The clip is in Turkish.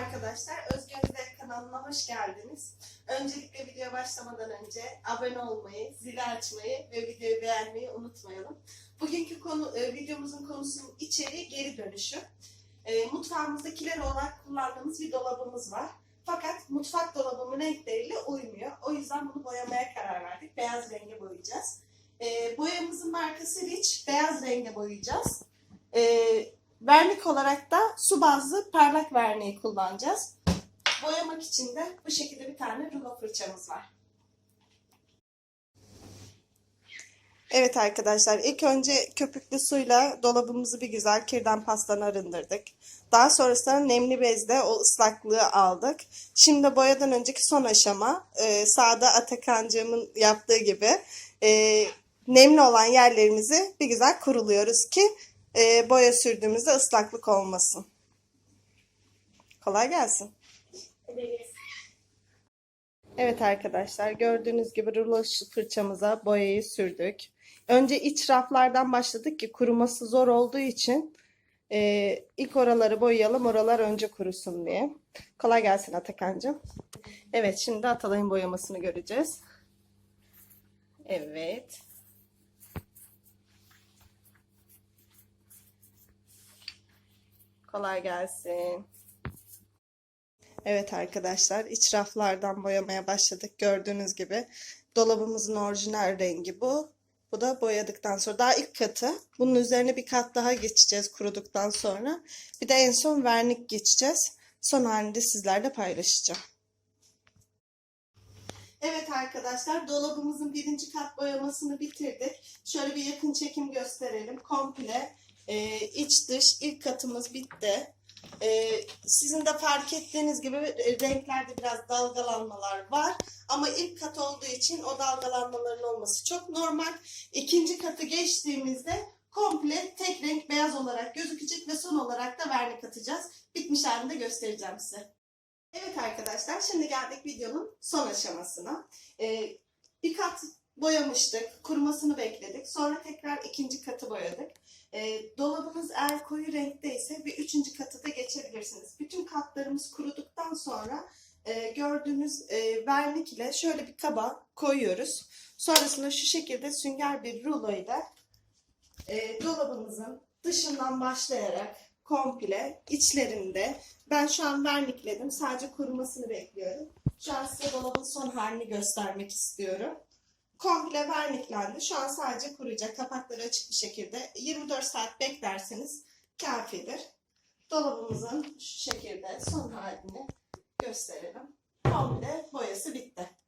arkadaşlar, Özgözde kanalına hoş geldiniz. Öncelikle videoya başlamadan önce abone olmayı, zili açmayı ve videoyu beğenmeyi unutmayalım. Bugünkü konu, e, videomuzun konusunun içeriği geri dönüşüm. E, mutfağımızda kiler olarak kullandığımız bir dolabımız var. Fakat mutfak dolabımın renkleriyle uymuyor. O yüzden bunu boyamaya karar verdik. Beyaz renge boyayacağız. E, boyamızın markası Rich. Beyaz renge boyayacağız. E, vernik olarak da su bazlı parlak verniği kullanacağız. Boyamak için de bu şekilde bir tane rulo fırçamız var. Evet arkadaşlar ilk önce köpüklü suyla dolabımızı bir güzel kirden pastan arındırdık. Daha sonrasında nemli bezle o ıslaklığı aldık. Şimdi boyadan önceki son aşama e, sağda Atakan'cığımın yaptığı gibi e, nemli olan yerlerimizi bir güzel kuruluyoruz ki e, boya sürdüğümüzde ıslaklık olmasın. Kolay gelsin. Evet arkadaşlar gördüğünüz gibi rulo fırçamıza boyayı sürdük. Önce iç raflardan başladık ki kuruması zor olduğu için e, ilk oraları boyayalım oralar önce kurusun diye. Kolay gelsin Atakan'cığım. Evet şimdi Atalay'ın boyamasını göreceğiz. Evet. Kolay gelsin. Evet arkadaşlar iç raflardan boyamaya başladık. Gördüğünüz gibi dolabımızın orijinal rengi bu. Bu da boyadıktan sonra daha ilk katı. Bunun üzerine bir kat daha geçeceğiz kuruduktan sonra. Bir de en son vernik geçeceğiz. Son halinde sizlerle paylaşacağım. Evet arkadaşlar dolabımızın birinci kat boyamasını bitirdik. Şöyle bir yakın çekim gösterelim. Komple e, iç dış ilk katımız bitti. Ee, sizin de fark ettiğiniz gibi e, renklerde biraz dalgalanmalar var. Ama ilk kat olduğu için o dalgalanmaların olması çok normal. İkinci katı geçtiğimizde komple tek renk beyaz olarak gözükecek ve son olarak da vernik atacağız. Bitmiş halinde göstereceğim size. Evet arkadaşlar şimdi geldik videonun son aşamasına. Ee, bir kat boyamıştık. Kurumasını bekledik. Sonra tekrar ikinci katı boyadık. E, dolabınız eğer koyu renkteyse bir üçüncü katı da geçebilirsiniz. Bütün katlarımız kuruduktan sonra e, gördüğünüz e, vernik ile şöyle bir kaba koyuyoruz. Sonrasında şu şekilde sünger bir rulo ile e, dolabımızın dışından başlayarak komple içlerinde ben şu an vernikledim. Sadece kurumasını bekliyorum. Şu an size dolabın son halini göstermek istiyorum komple verniklendi. Şu an sadece kuruyacak. Kapakları açık bir şekilde. 24 saat beklerseniz kafidir. Dolabımızın şu şekilde son halini gösterelim. Komple boyası bitti.